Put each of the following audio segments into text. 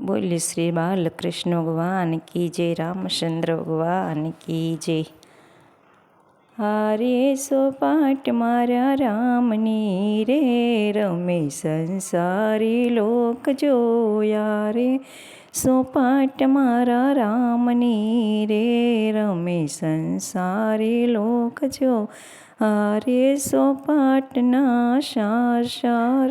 બોલી શ્રી બાલકૃષ્ણ ભગવાન કી જય રામચંદ્ર ભગવાન કી જય. હારે સોપાટ મારા રામની રે રમે સંસારી લોક જોયા રે સોપાટ મારા રામની રે રમે સંસારી લોક જો. હારે સોપાટના શાર શાર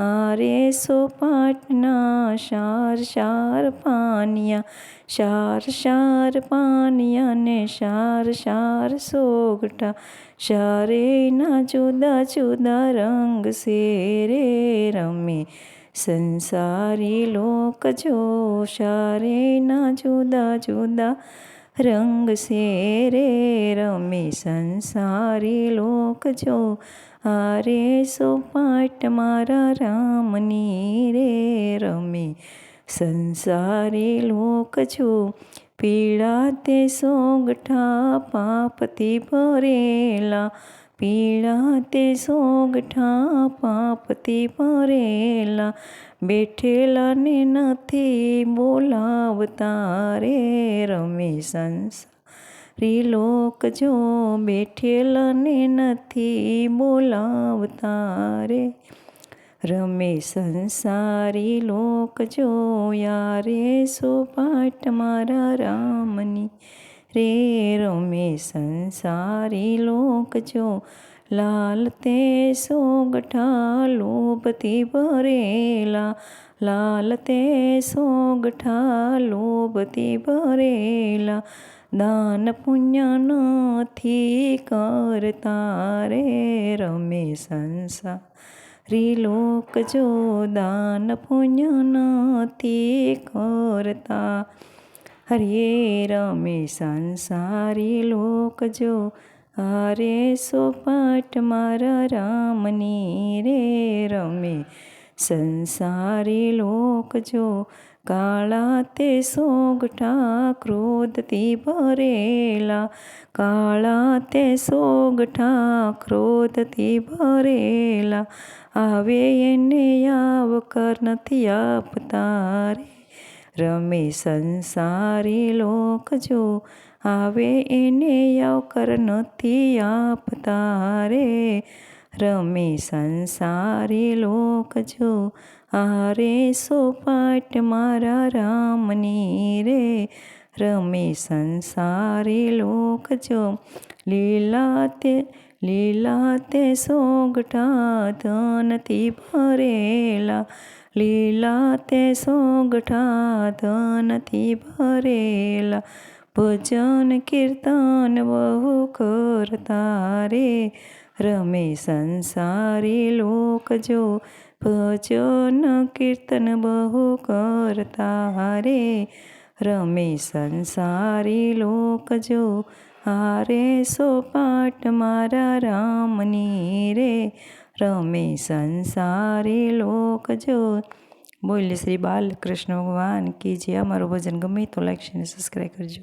હારે સોપાટના શાર શાર પાનિયા, શાર શાર પાનિયા ને શાર શાર સોગટા શારેના જુદા જુદા રંગ છે રે રમે. સંસારી લોક જો શારેના જુદા જુદા રંગ છે રે રમી સંસારી લોક જો આરે સોપાટ મારા રામની રે રમે સંસારી લોક જો પીળા તે સોગઠા પાપથી ભરેલા પીળા તે સોગઠા પાપથી ભરેલા બેઠેલા ને નથી બોલાવતા રે રમે સંસારી લોક જો બેઠેલા ને નથી બોલાવતા રે રમે સંસારી લોક જો યારે સોપાટ મારા રામની રે રમે સંસારી લોક જો લાલ તે સોગઠા લોભથી ભરેલા. લાલ તે સોગઠા લોભથી ભરેલા. દાન પુણ્ય નથી કરતા રે રમે સંસારી લોક જો દાન પુણ્ય નથી કરતા. હરે રમે સંસારી લોક જો હરે સોપાટ મારા રામની રે રમે. સંસારી લોક જો કાળા તે સોગઠા ક્રોધથી ભરેલા. કાળા તે સોગઠા ક્રોધથી ભરેલા. આવે એને આવકર નથી આપતા રે રમે સંસારી લોક જો આવે એને અવકર નથી આપતા રે. રમે સંસારી લોક જો આરે સોપાટ મારા રામની રે. રમે સંસારી લોક જો લીલા તે લીલા તે સોગટા ધનથી ભરેલા. લીલા તે સોગઠા ધનથી ભરેલા. ભજન કીર્તન બહુ કરતા રે. રમે સંસારી લોક જો ભજન કીર્તન બહુ કરતા રે. રમે સંસારી લોક જો હારે સોપાટ મારા રામની રે. રમે સંસારી લોક જો બોલે શ્રી બાલકૃષ્ણ ભગવાન કે જે અમારું ભજન ગમે તો લાઈક અને સબસ્ક્રાઈબ કરજો.